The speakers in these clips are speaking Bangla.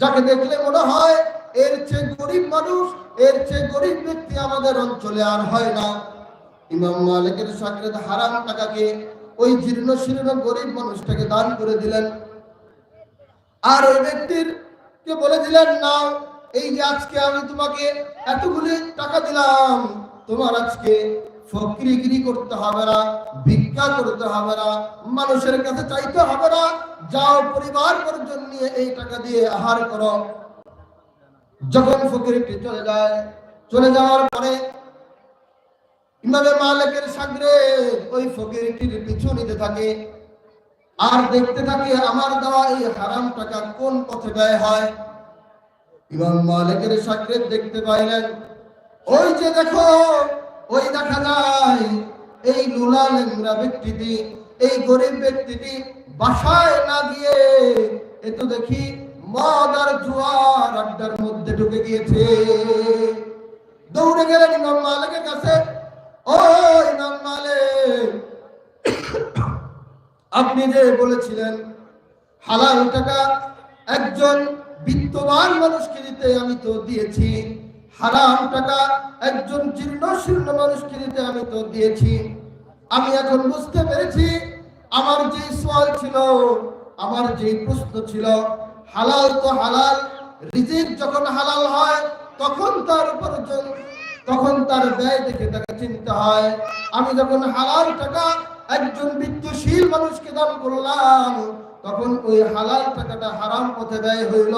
যাকে দেখলে মনে হয় এর চেয়ে গরিব মানুষ, এর চেয়ে গরিব ব্যক্তি আমাদের অঞ্চলে আর হয় না। ইমাম মালিকের সাকরেদ হারাম টাকাকে ওই জীর্ণ শীর্ণ গরিব মানুষটাকে দান করে দিলেন। আর ওই ব্যক্তির কে বলে দিলেন, না, এই যে আজকে আমি তোমাকে এতগুলি টাকা দিলাম, তোমার আজকে ফকিরিগিরি করতে হবে না, ভিক্ষা করতে হবে না, মানুষের কাছে চাইতে হবে না, যাও পরিবার পরিজন নিয়ে এই টাকা দিয়ে আহার করো। যখন ফকিরটি চলে যায়, চলে যাওয়ার পরে ইমামে মালিকের সাগরে ওই ফকিরটির পিছু নিতে থাকে আর দেখতে থাকে, আমার দেওয়া এই হারাম টাকা কোন পথে ব্যয় হয়? ইমাম মালিকের সাগরে দেখতে পাইলেন, ওই যে দেখো ওই দেখা যায়, এই লুলা লেংরা ব্যক্তিটি, এই গরিব ব্যক্তিটি বাসায় না গিয়ে, এ তো দেখি মদ আর জুয়ার আড্ডার মধ্যে ঢুকে গিয়েছে। দৌড়ে গেলেন ইমাম মালিকের কাছে ও ইমাম মালিক, আপনি যে বলেছিলেন হালাল টাকা একজন বিত্তবান মানুষকে দিতে আমি তো দিয়েছি হারাম টাকা একজন জীর্ণ শীর্ণ মানুষকে দিতে আমি তো দিয়েছি। আমি এখন বুঝতে পেরেছি, আমার যে সওয়াল ছিল, আমার যে প্রশ্ন ছিল, হালাল তো হালাল, রিজিক যখন হালাল হয়, তখন তার উপার্জন, তখন তার ব্যয় দেখে তাকে চিন্তা হয়। আমি যখন হালাল টাকা একজন বিত্তশীল মানুষকে দান করলাম, তখন ওই হালাল টাকাটা হারাম পথে ব্যয় হইল।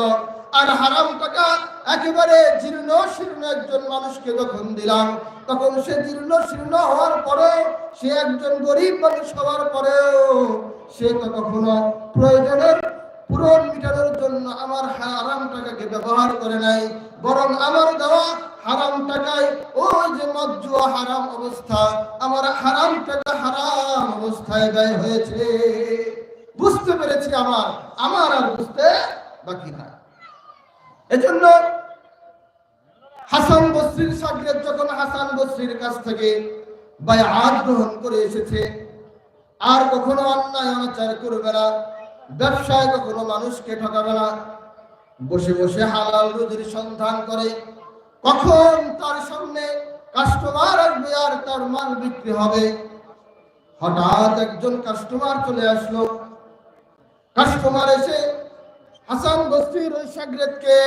আর হারাম টাকা একেবারে জীর্ণ শীর্ণ একজন মানুষকে যখন দিলাম, তখন সে জীর্ণ শীর্ণ হওয়ার পরে সে একজন গরিব মানুষ হওয়ার পরেও সে তো কখনো প্রয়োজনের পূরণ মিটানোর জন্য আমার হারাম টাকাকে ব্যবহার করে নাই, বরং আমার দেওয়া হারাম টাকায় ওই যে মজ্জুয়া হারাম অবস্থা, আমার হারাম টাকা হারাম অবস্থায় ব্যয় হয়েছে। বুঝতে পেরেছি আমার আমার আর বুঝতে বাকি না এজন্য হাসান বসরির সাগরের যখন হাসান বসরির কাছ থেকে বায়াত গ্রহণ করে এসেছে, আর কখনো অন্যায় অনাচার করবে না, ব্যবসায় কখনো মানুষকে ঠকাবে না, বসে বসে হালাল রুজির সন্ধান করে, কখন তার সামনে কাস্টমার আসবে আর তার মাল বিক্রি হবে। হঠাৎ একজন কাস্টমার চলে আসলো। কাস্টমার এসে হাসান বস্তির ওই সাগরেদকে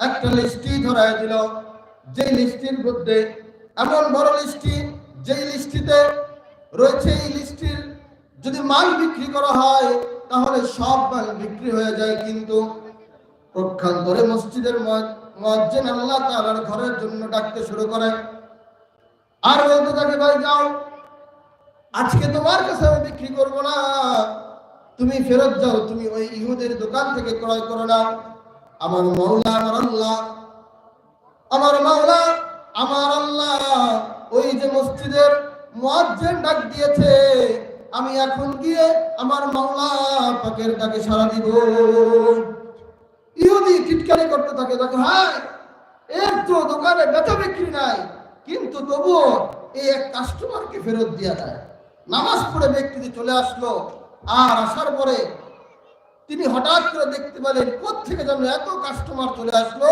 একটা লিস্টি ধরায় দিল। যে লিস্টির মধ্যে এমন বড় লিস্টি যেই লিস্টিতে রয়েছে এই লিস্টির যদি মাল বিক্রি করা হয়, তাহলে সব মাল বিক্রি হয়ে যায় কিন্তু পক্ষান্তরে মসজিদের মজ্জেন আল্লাহ তাআলার ঘরের জন্য ডাকতে শুরু করে। আর বলতে থাকে, ভাই যাও, আজকে তোমার কাছে আমি বিক্রি করব না। তুমি ফেরত যাও, তুমি ওই ইহুদের দোকান থেকে ক্রয় করো না। আমার মাওলা, আমার আল্লাহ। আমার মাওলা, আমার আল্লাহ। ওই যে মসজিদের মুয়াজ্জিন ডাক দিয়েছে, আমি এখন গিয়ে আমার মাওলা পাকের ডাকে সাড়া দিব। ইহুদি চিৎকারি করতে থাকে দেখো হ্যাঁ এর তো দোকানে বেচা বিক্রি নাই, কিন্তু তবুও এই এক কাস্টমারকে ফেরত দেওয়া যায় নামাজ পড়ে ব্যক্তিটি চলে আসলো। আর আসার পরে তিনি হঠাৎ করে দেখতে পেলেন থেকে যেন এত কাস্টমার চলে আসলো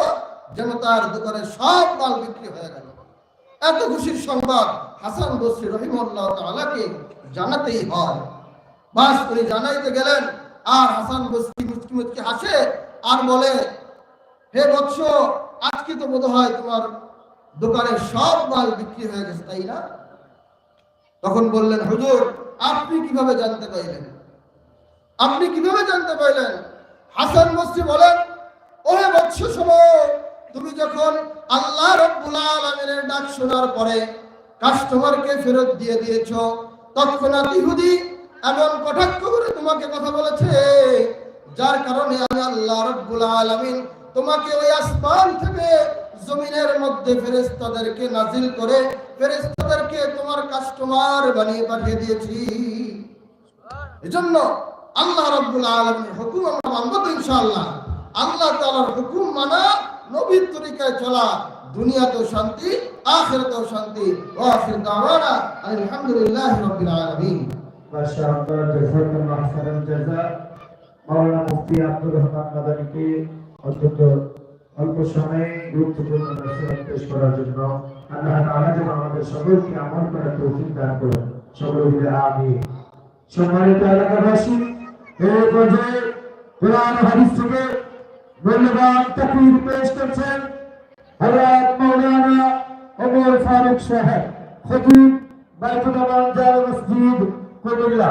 যেন তার দোকানে সব মাল বিক্রি হয়ে গেল। এত খুশির সংবাদ হাসান বসরি রহিমুল্লাহ তাআলাকে জানাতেই হয়। বাস করে জানাইতে গেলেন, আর হাসান বসরি মুচকি মুচকি হাসে আর বলে, হে বৎস, আজকে তো বোধ হয় তোমার দোকানের সব মাল বিক্রি হয়ে গেছে, তাই না? তখন বললেন, হুজুর, আপনি কীভাবে জানতে পাইলেন আপনি কীভাবে জানতে পারলেন? হাসান বসরি বলেন, ওহে বৎস তুমি যখন আল্লাহ রব্বুল আলামিনের ডাক শোনার পরে কাস্টমারকে ফেরত দিয়ে দিয়েছ, তৎক্ষণাৎ ইহুদি এমন কটাক্ষ করে তোমাকে কথা বলেছে, যার কারণে আমি আল্লাহ রব্বুল আলামিন তোমাকে ওই আসমান থেকে জমিনের মধ্যে ফেরেস্তাদেরকে নাজিল করে ফেরেস্তাদেরকে তোমার কাস্টমার বানিয়ে পাঠিয়ে দিয়েছি। এজন্য আল্লাহ রাব্বুল আলামিনের হুকুম আমরা মানব ইনশাআল্লাহ। আল্লাহ তাআলার হুকুম মানা নবীর তরিকায় চলা। দুনিয়াতেও শান্তি, আখিরাতেও শান্তি। ওয়া আখির দাওয়ানা আলহামদুলিল্লাহি রাব্বিল আলামিন। সম্মানিত এলাকাবাসী এই পর্যায়ে কোরআন হাদিস থেকে মূল্যবান তাকবীর পেশ করছেন হযরত মাওলানা ওমর ফারুক সাহেব, খতিব বাইতুল মানজার মসজিদ, কুমিল্লা।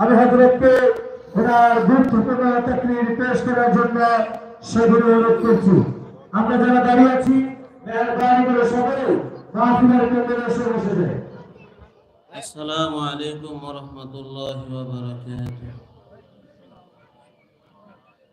আমি হযরতকে ওনার গুরুত্বপূর্ণ তাকবীর পেশ করার জন্য সেগুলো অনুরোধ করছি। আমরা যারা দাঁড়িয়ে আছি, মেহরবানি করে সকলে মাহফিলের কেন্দ্রে এসে বসে যায় আসসালামু আলাইকুম ওয়া রাহমাতুল্লাহি ওয়া বারাকাতুহু।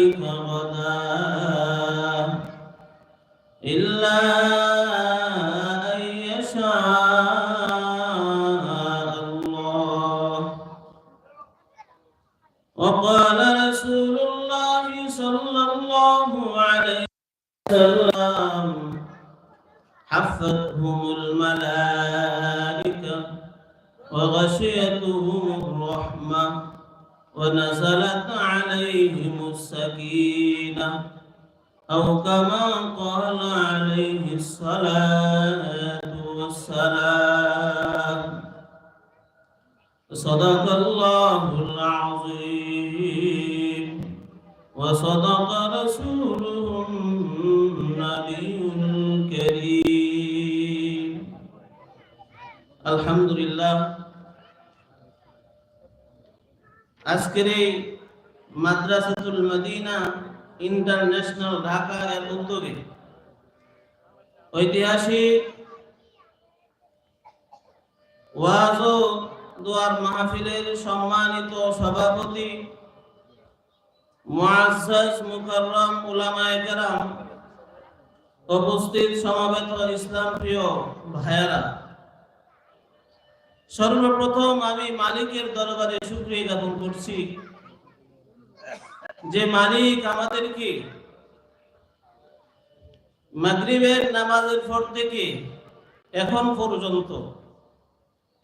ذلك غدا. إلا أن يشاء الله. وقال رسول الله صلى الله عليه وسلم حفتهم الملائكة وغشيتهم الرحمة. ونزلت عليهم السكينة أو كما قال عليه الصلاة والسلام. صدق الله العظيم. وصدق رسوله النبي الكريم. الحمد لله আজকের এই মাদ্রাসাতুল মদিনা ইন্টারন্যাশনাল ঢাকা এর উদ্যোগে ঐতিহাসিক ওয়াজ ও দোয়ার মাহফিলের সম্মানিত সভাপতি মুআজ্জাজ মুকাররম উলামায়ে কেরাম উপস্থিত সমবেত ইসলাম প্রিয় ভাইয়েরা। সর্বপ্রথম আমি মালিকের দরবারে শুকরিয়া জ্ঞাপন করছি যে মালিক আমাদেরকে মাগরিবের নামাজের পর থেকে এখন পর্যন্ত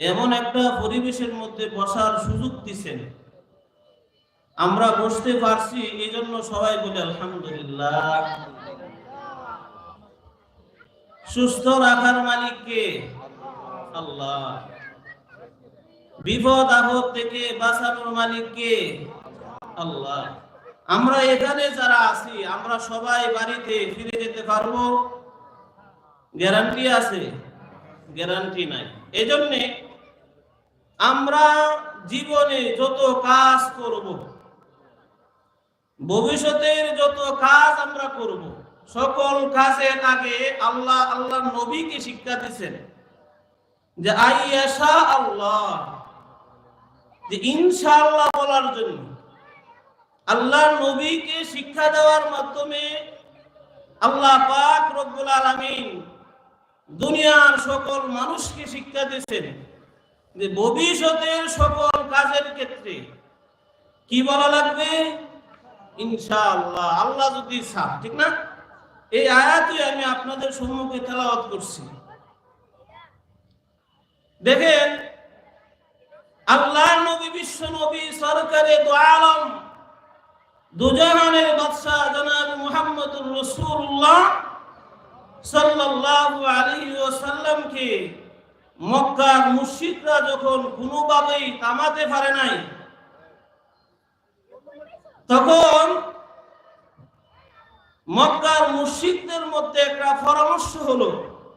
এমন একটা পরিবেশের মধ্যে বসার সুযোগ দিচ্ছেন আমরা বসতে পারছি, এই জন্য সবাই বলে আলহামদুলিল্লাহ। সুস্থ রাখার মালিক কে? আল্লাহ। বিপদ আপদ থেকে বাঁচানোর মালিক কে? আল্লাহ। আমরা এখানে যারা আছি, আমরা সবাই বাড়িতে ফিরে যেতে পারব? গ্যারান্টি আছে? গ্যারান্টি নাই। এজন্যে আমরা জীবনে যত কাজ করব, ভবিষ্যতের যত কাজ আমরা করব, সকল কাজের আগে আল্লাহ আল্লাহ নবীকে শিক্ষা দিচ্ছেন যে, আইয়াশা আল্লাহ। যে ইনশাআল্লাহ বলার জন্য আল্লাহ নবীকে শিক্ষা দেওয়ার মাধ্যমে আল্লাহ পাক রব্বুল আলামিন দুনিয়ার সকল মানুষকে শিক্ষা দিয়েছেন যে ভবিষ্যতের সকল কাজের ক্ষেত্রে কি বলা লাগবে? ইনশাআল্লাহ। আল্লাহ যদি চান, ঠিক না? এই আয়াতই আমি আপনাদের সম্মুখে তেলাওয়াত করছি। দেখেন আল্লাহ নবী, বিশ্ব নবী, সরকারে দো আলম দুজাহানের বাদশাহ জনাব মুহাম্মদুর রাসূলুল্লাহ সাল্লাল্লাহু আলাইহি ওয়াসাল্লামকে মক্কার মুশরিকরা যখন কোনোভাবেই থামাতে পারে নাই, তখন মক্কার মুশরিকদের মধ্যে একটা পরামর্শ হলো,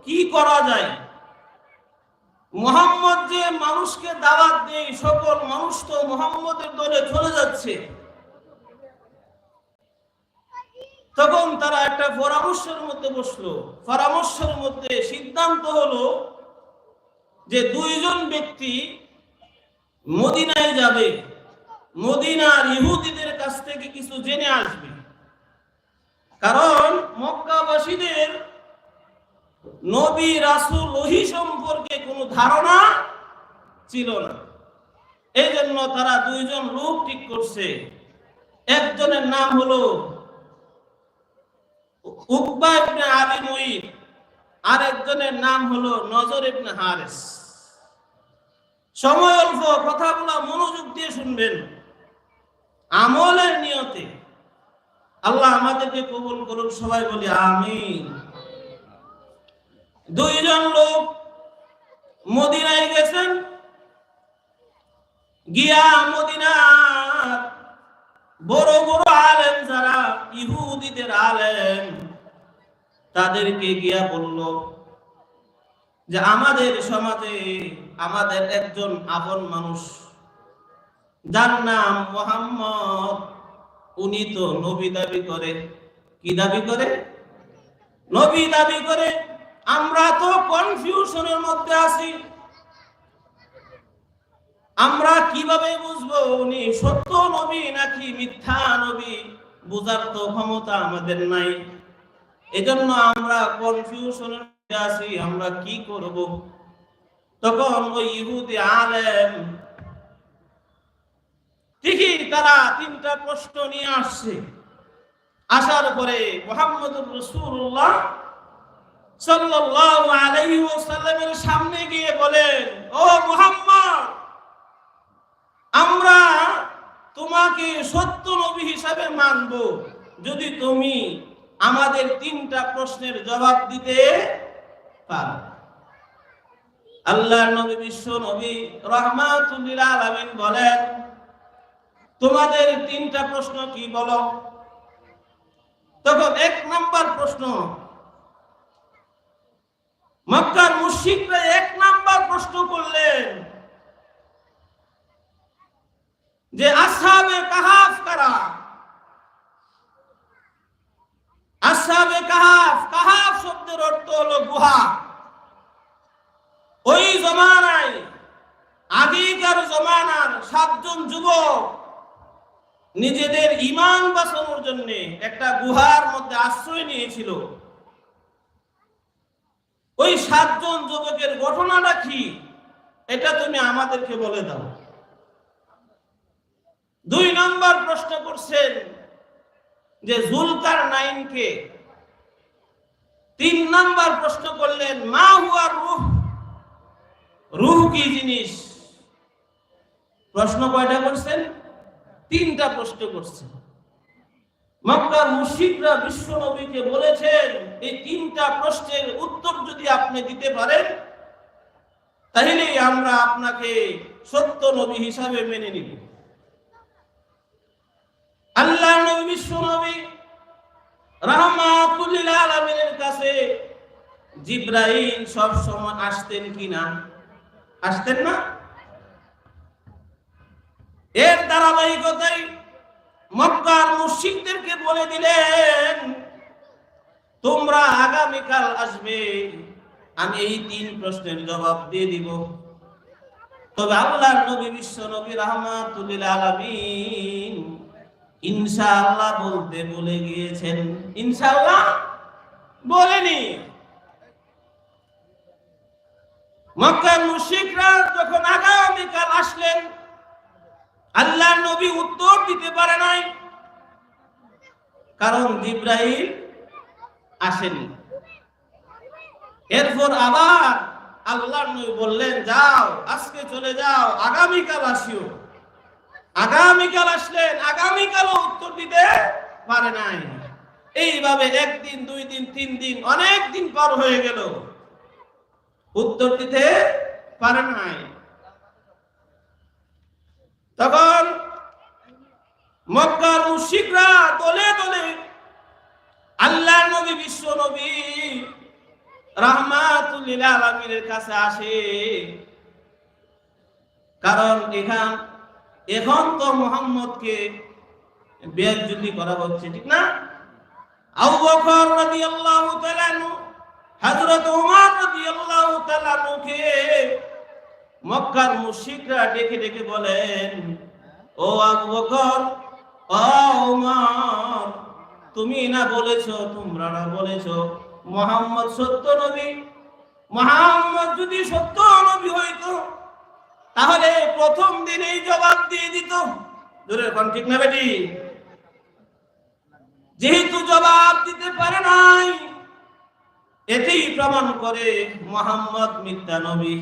কি করা যায়? মোহাম্মদ যে মানুষকে দাওয়াত দেয়, সকল মানুষ তো মোহাম্মদের দলে চলে যাচ্ছে। তখন তারা একটা পরামর্শের মধ্যে বসল। পরামর্শের মধ্যে সিদ্ধান্ত হলো যে দুইজন ব্যক্তি মদিনায় যাবে। মদিনার ইহুদিদের কাছ থেকে কিছু জেনে আসবে। কারণ মক্কাবাসীদের নবী রাসূল ওহি সম্পর্কে কোনো ধারণা ছিল না। এই জন্য তারা দুইজন লোক ঠিক করছে। একজনের নাম হলো উকবা ইবনে আর একজনের নাম হলো নজর ইবনে হারিস। সময় অল্প, কথাগুলো মনোযোগ দিয়ে শুনবেন। আমলের নিয়তে আল্লাহ আমাদেরকে কবুল করুন, সবাই বলি আমিন। দুইজন লোক মদিনায় গেছেন। গিয়া মদিনার বড় বড় আলেম যারা, ইহুদিদের আলেম, তাদেরকে গিয়া বলল যে, আমাদের সমাজে আমাদের একজন আপন মানুষ, যার নাম মোহাম্মদ, উনি তো নবী দাবি করে। কি দাবি করে? নবী দাবি করে আমরা তো কনফিউশনের মধ্যে আছি। আমরা কীভাবে বুঝব উনি সত্য নবী নাকি মিথ্যা নবী? বুঝার তো ক্ষমতা আমাদের নাই। এজন্য আমরা কনফিউশনের মধ্যে আছি, আমরা কি করব? তখন ওই ইহুদি আলেম ঠিকই তারা তিনটা প্রশ্ন নিয়ে আসছে। আসার পরে মোহাম্মদুর রসুল্লাহ সাল্লাল্লাহু আলাইহি ওয়াসাল্লামের সামনে গিয়ে বলেন, ও মুহাম্মদ, আমরা তোমাকে সত্য নবী হিসাবে মানব। যদি তুমি আমাদের তিনটা প্রশ্নের জবাব দিতে পারো। আল্লাহ নবী বিশ্ব নবী রহমাতুল্লিল আলামিন বলেন, তোমাদের তিনটা প্রশ্ন কি বলো? তখন এক নাম্বার প্রশ্ন মক্কার মুশরিকরা এক নাম্বার প্রশ্ন করলেন যে আসহাবে কাহাফ কারা? আসহাবে কাহাফ কাহাফ শব্দের অর্থ হলো গুহা। ওই জমানায়, আগেকার জমানার সাতজন যুবক নিজেদের ইমান বাঁচানোর জন্য একটা গুহার মধ্যে আশ্রয় নিয়েছিল। ওই সাতজন যুবকের ঘটনাটা কি? এটা তুমি আমাদেরকে বলে দাও। দুই নম্বর প্রশ্ন করছেন যে জুলকার নাইনকে তিন নম্বর প্রশ্ন করলেন, মা হুয়ার রুহ? রুহ কি জিনিস? প্রশ্ন কয়টা করছেন? তিনটা প্রশ্ন করছেন। মক্কার মুশরিকরা বিশ্ব নবীকে বলেছেন, এই তিনটা প্রশ্নের উত্তর যদি আপনি দিতে পারেন তাহলে আমরা আপনাকে সত্য নবী হিসাবে মেনে নিব। আল্লাহ নবী বিশ্ব নবী রাহমাতুল্লিল কাছে জিব্রাইল সব সময় আসতেন কিনা? আসতেন না? এর ধারাবাহিকতায় মক্কার মুশরিকদেরকে বলে দিলেন, তোমরা আগামীকাল আসবে, আমি এই তিন প্রশ্নের জবাব দিয়ে দিব। তবে আল্লাহ নবী, বিশ্ব নবী রহমাতুল্লিল আলামিন ইনশাআল্লাহ বলতে বলে গিয়েছেন। ইনশাআল্লাহ বলেনি। মক্কার মুশরিকরা যখন আগামীকাল আসলেন আল্লাহ নবী উত্তর দিতে পারে নাই। কারণ জিব্রাইল আসেনি। এরপর আবার আল্লাহ নবী বললেন, যাও, আজকে চলে যাও, আগামীকাল আসিও। আগামীকাল আসলেন, আগামীকালও উত্তর দিতে পারে নাই। এইভাবে একদিন, দুই দিন, তিন দিন, অনেক দিন পর হয়ে গেল। উত্তর দিতে পারে নাই। তখন মক্কার মুশিকরা দলে দলে আল্লাহ নবী, বিশ্ব নবী রাহমাতুল্লিল আলমীর কাছে আসে। কারণ এখান এখন তো মোহাম্মদকে বেয়াজ্জুতি করা হচ্ছে, ঠিক না? আবু বকর রাদিয়াল্লাহু তাআলা হযরত ওমর রাদিয়াল্লাহু তাআলা আনহুকে মক্কার মুশিকরা ডেকে ডেকে বলেন, ও ওমর তুমি না বলেছ, তোমরা না বলেছ, মোহাম্মদ সত্য নবী? মোহাম্মদ যদি সত্য নবী হইতো, তাহলে প্রথম দিনেই জবাব দিয়ে দিত। দূরে কোন ঠিক না বেটি? যেহেতু জবাব দিতে পারে নাই, এতেই প্রমাণ করে মোহাম্মদ মিথ্যা নবী।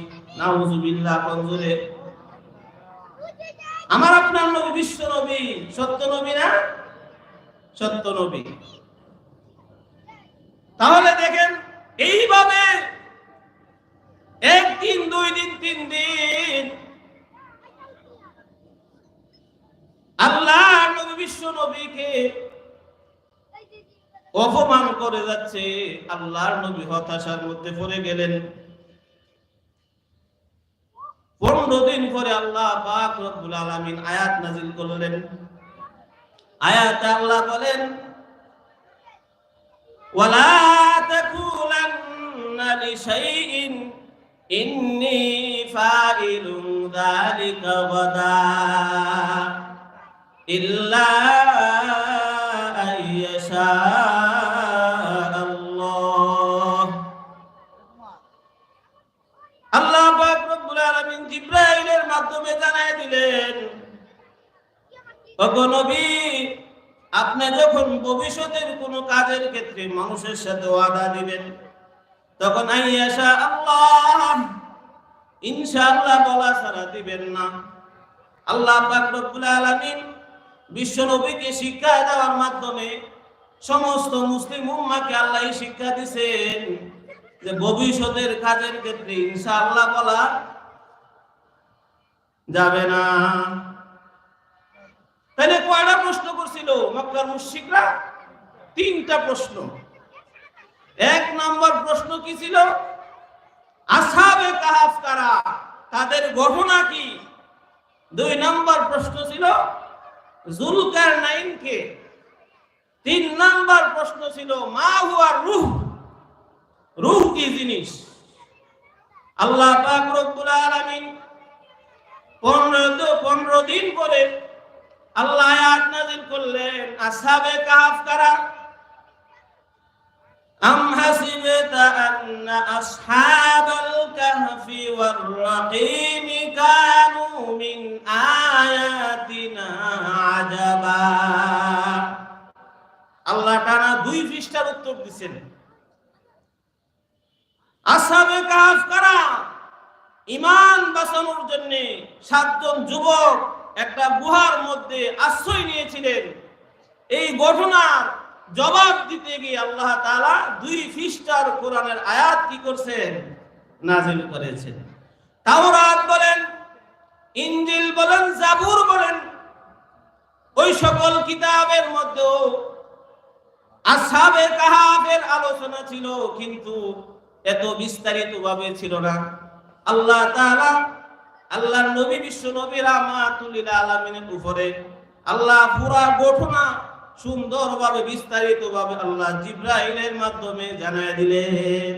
আমার আপনার নবী বিশ্ব নবী, সত্য নবী না? সত্য নবী। তাহলে দেখেন, এইভাবে একদিন, দুই দিন, তিন দিন আল্লাহ নবী বিশ্ব নবীকে অপমান করে যাচ্ছে। আল্লাহর নবী হতাশার মধ্যে পড়ে গেলেন। পনেরো দিন পরে আল্লাহ রব্বুল আলামিন আয়াত নাজিল করলেন। আয়াত আল্লাহ বলেন ইল্লা আইয়াশা দিলেন নবী, আপনি যখন ভবিষ্যতের কোন কাজের ক্ষেত্রে মানুষের সাথে ওয়াদা দিবেন, তখন আইয়াশা আল্লাহ, ইনশাআল্লাহ বলা ছাড়া দিবেন না। আল্লাহ পাক বিশ্ব নবীকে শিক্ষা দেওয়ার মাধ্যমে সমস্ত মুসলিম উম্মাকে আল্লাহ শিক্ষা দিয়েছেন যে ভবিষ্যতের কাজের ক্ষেত্রে ইনশাআল্লাহ বলা যাবে না। তাহলে কয়টা প্রশ্ন করছিল? মক্কার মুশরিকরা? তিনটা প্রশ্ন। এক নম্বর প্রশ্ন কি ছিল? আসাবে কাহাফ কারা? তাদের ঘটনা কি? দুই নম্বর প্রশ্ন ছিল জুলকার নাইনকে তিন নম্বর প্রশ্ন ছিল, মা হুয়া রুহ? রুহ কি জিনিস? আল্লাহ পাক রব্বুল আলামিন 15 15 দিন পরে আল্লাহ আয়াত করলেন আসহাবে কাহাফ আয়াতিনা আল্লাহ টানা দুই পৃষ্ঠার উত্তর দিছেন। আসাবে কাহাফ কারা? ইমান বাঁচানোর জন্য সাতজন যুবক একটা গুহার মধ্যে আশ্রয় নিয়েছিলেন। এই ঘটনার জবাব দিতে গিয়ে আল্লাহ তাআলা দুই পৃষ্ঠার কোরআনের আয়াত কি করছেন? নাজিল করেছেন। তাওরাত বলেন ইঞ্জিল বলেন, জাবুর বলেন, ওই সকল কিতাবের মধ্যেও আসহাবে কাহাবের আলোচনা ছিল, কিন্তু এত বিস্তারিত ভাবে ছিল না। আল্লাহ তাআলা, আল্লাহর নবী, বিশ্ব নবী রাহমাতুল্লিল আলামিনের উপরে আল্লাহ পুরা ঘটনা সুন্দরভাবে বিস্তারিত ভাবে আল্লাহ জিব্রাইলের মাধ্যমে জানায় দিলেন।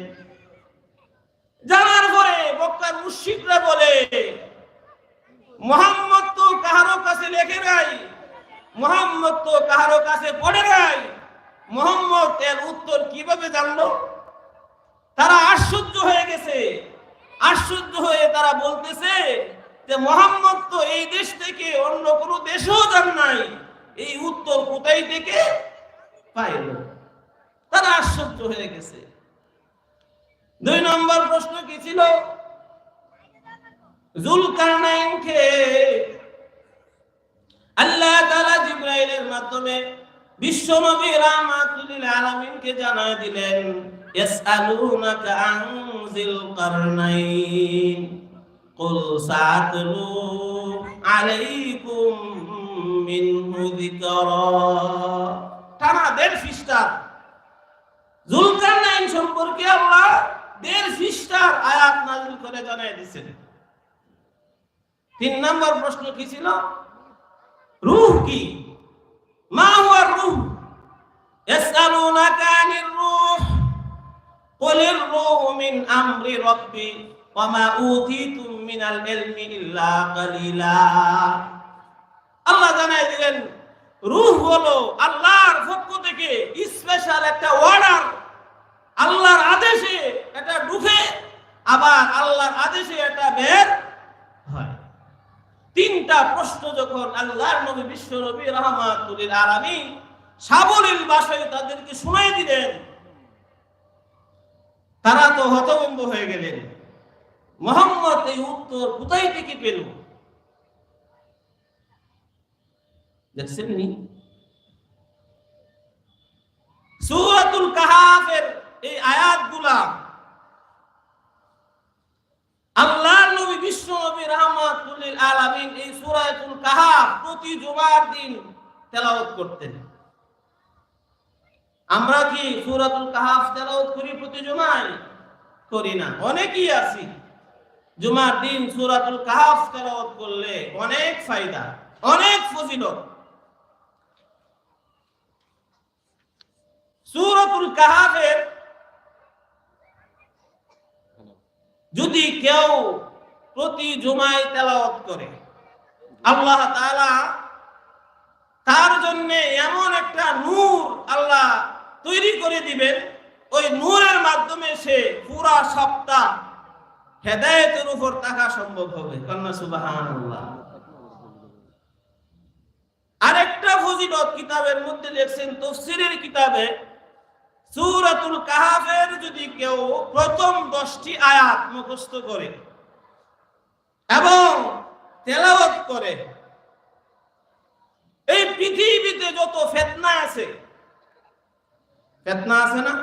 জানার পরে মক্কার মুশরিকরা বলে, মোহাম্মদ তো কাহারো কাছে লেখে নাই, মোহাম্মদ তো কাহারো কাছে পড়ে নাই। মোহাম্মদ এর উত্তর কীভাবে জানলো? তারা আশ্চর্য হয়ে গেছে। আশ্চর্য হয়ে তারা বলতেছে যে মোহাম্মদ তো এই দেশ থেকে অন্য কোনো দেশেও যান নাই। এই উত্তর কোথায় থেকে? পাইল। তারা আশ্চর্য হয়ে গেছে। দুই নম্বর প্রশ্ন কি ছিল? জুলকারনাইনকে আল্লাহ তাআলা জিব্রাইলের মাধ্যমে বিশ্বনবী রাহমাতুল আলামিনকে জানায় দিলেন সম্পর্কে দেড় পৃষ্ঠার আয়াত করে তিন নম্বর প্রশ্ন কি ছিল? রূহ কি? মা রূহ? يسألونك عن الروح قل الروح من أمر ربي وما أوتيتم من العلم إلا قليلا আল্লাহ জানাই দিলেন রূহ হলো আল্লাহর পক্ষ থেকে স্পেশাল একটা অর্ডার আল্লাহর আদেশে এটা ঢুকে আবার আল্লাহর আদেশে এটা বের হয় তিনটা প্রশ্ন যখন আল্লাহর নবী বিশ্ব নবী রহমাতুল আলামিন সাবলীল ভাষায় তাদেরকে শুনাই দিলেন। তারা তো হতভম্ব হয়ে গেলেন। মোহাম্মদ এই উত্তর কোথায় থেকে পেল? দেখছেন নি সূরাতুল কাহাফের এই আয়াতগুলা আল্লাহর নবী, বিশ্ব নবী রাহমাতুল আলামিন এই সূরাতুল কাহাফ প্রতি জুমার দিন তেলাওয়াত করতেন। আমরা কি সূরাতুল কাহাফ তেলাওয়াত করি প্রতি জুমায়? করি না। অনেকেই আছি। জুমার দিন সূরাতুল কাহাফ তেলাওয়াত করলে অনেক ফায়দা, অনেক ফজিলত। সূরাতুল কাহাফের যদি কেউ প্রতি জুমায় তেলাওয়াত করে, আল্লাহ তাআলা তার জন্য এমন একটা নূর আল্লাহ তৈরি করে দিবেন, ওই নূরের মাধ্যমে সে পুরা সপ্তাহ হেদায়েতের উপর থাকা সম্ভব হবে। কন্যা সুবহানাল্লাহ। আরেকটা ফজিলত কিতাবের মধ্যে লেখছেন, তফসিরের কিতাবে সূরাতুল কাহাফের যদি কেউ প্রথম দশটি আয়াত মুখস্থ করে এবং তেলাওয়াত করে, এই পৃথিবীতে যত ফেতনা আছে ফেতনা আছে না?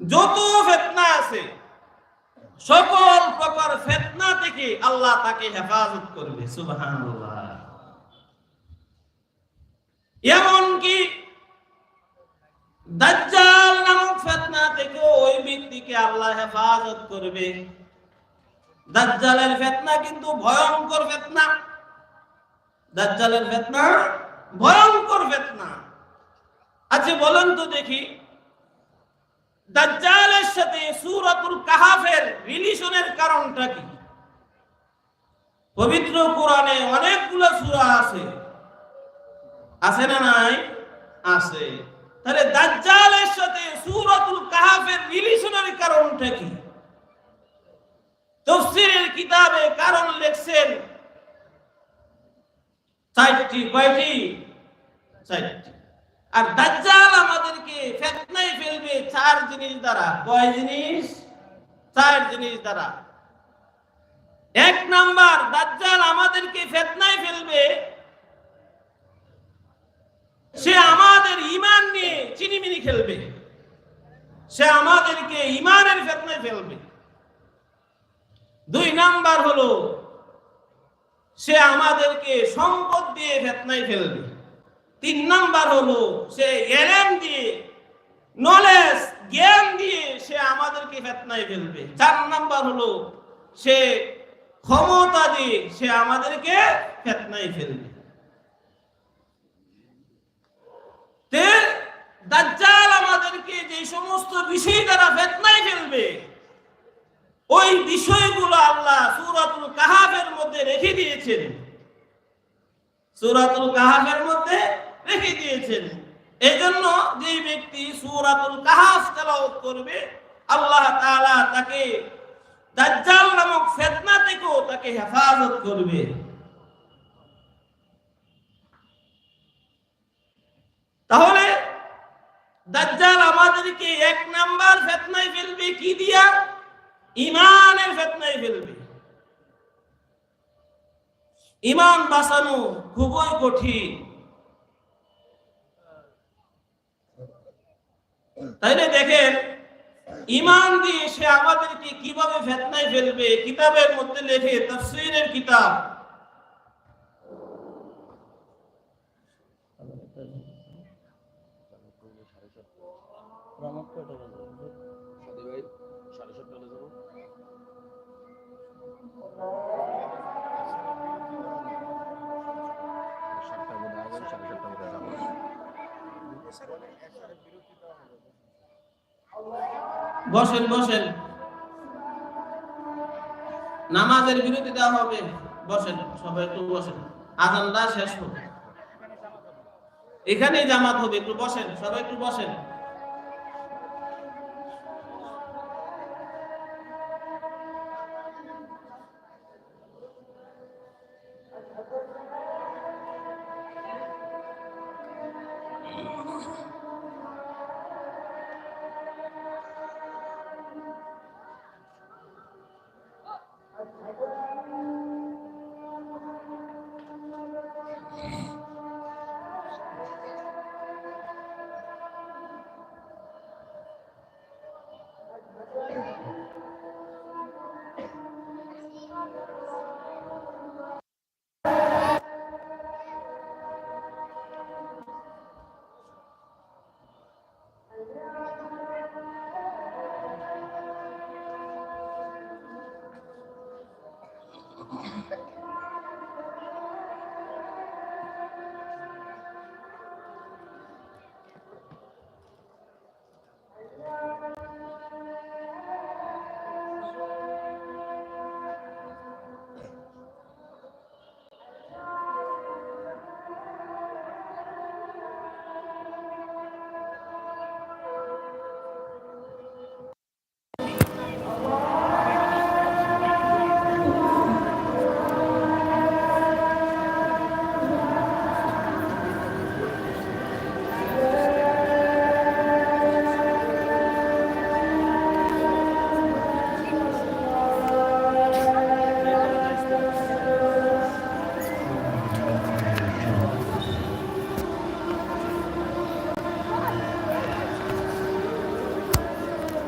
যত ফেতনা আছে, সকল প্রকার ফেতনা থেকে আল্লাহ তাকে হেফাজত করবে, সুবহানাল্লাহ। এমনকি দাজ্জাল নামক ফেতনা থেকে ওই ব্যক্তিকে আল্লাহ হেফাজত করবে। দাজ্জালের ফেতনা কিন্তু ভয়ঙ্কর ফেতনা। দাজ্জালের ফেতনা ভয়ঙ্কর ফেতনা। আচ্ছা বলেন তো দেখি। দাজ্জালের সাথে সূরাতুল কাহাফের রিলেশনের কারণটা কি? পবিত্র কোরআনে অনেকগুলো সূরা আছে। আছে না নাই? আছে। তাহলে দাজ্জালের সাথে সূরাতুল কাহাফের রিলেশনের কারণটা কি? তাফসীরের কিতাবে কারণ লিখছেন চারটি, কয়টি? চারটি। আর দাজ্জাল আমাদেরকে ফেতনায় ফেলবে চার জিনিস দ্বারা। কয় জিনিস? চার জিনিস দ্বারা। এক নাম্বার, দাজ্জাল আমাদেরকে ফেতনায় ফেলবে। সে আমাদের ইমান নিয়ে চিনিমিনি খেলবে। সে আমাদেরকে ইমানের ফেতনায় ফেলবে। দুই নাম্বার হলো, সে আমাদেরকে সম্পদ দিয়ে ফেতনায় ফেলবে। তিন নাম্বার হলো, সে এলেম দিয়ে নলেজ জ্ঞান দিয়ে সে আমাদেরকে ফেতনায় ফেলবে। চার নাম্বার হলো, সে ক্ষমতা দিয়ে সে আমাদেরকে ফেতনায় ফেলবে। দাজ্জাল আমাদেরকে যে সমস্ত বিষয় দ্বারা ফেতনায় ফেলবে, ওই বিষয়গুলো আল্লাহ সূরাতুল কাহাফের মধ্যে রেখে দিয়েছেন। সূরাতুল কাহাফের মধ্যে রেখে দিয়েছেন। এজন্য যে ব্যক্তি সূরাতুল কাহাফ তেলাওয়াত করবে, আল্লাহ তাআলা তাকে দাজ্জাল নামক ফিতনা থেকেও তাকে হেফাজত করবে। তাহলে দাজ্জাল আমাদেরকে এক নাম্বার ফিতনায় ফেলবে কি দিয়া? ইমানের ফেতনায় ফেলবে। ইমান বাঁচানো খুবই কঠিন। তাইলে দেখেন ইমান দিয়ে সে আমাদেরকে কীভাবে ফেতনায় ফেলবে? কিতাবের মধ্যে লেখে তাফসীরের কিতাব। বসেন বসেন। নামাজের বিরতি দেওয়া হবে। বসেন, সবাই একটু বসেন। আজানটা শেষ হবে এখানেই জামাত হবে, একটু বসেন, সবাই একটু বসেন।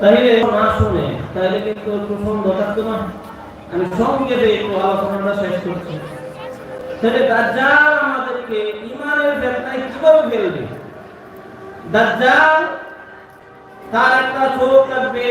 তাহলে না শুনে, তাহলে কিন্তু সুন্দর থাকতো না। আমি সংক্ষেপে একটু আলোচনাটা শেষ করছি। তাহলে দাজ্জাল আমাদেরকে ইমানের ফেতনায় কীভাবে ফেলবে? দাজ্জাল তার একটা স্বরূপ থাকবে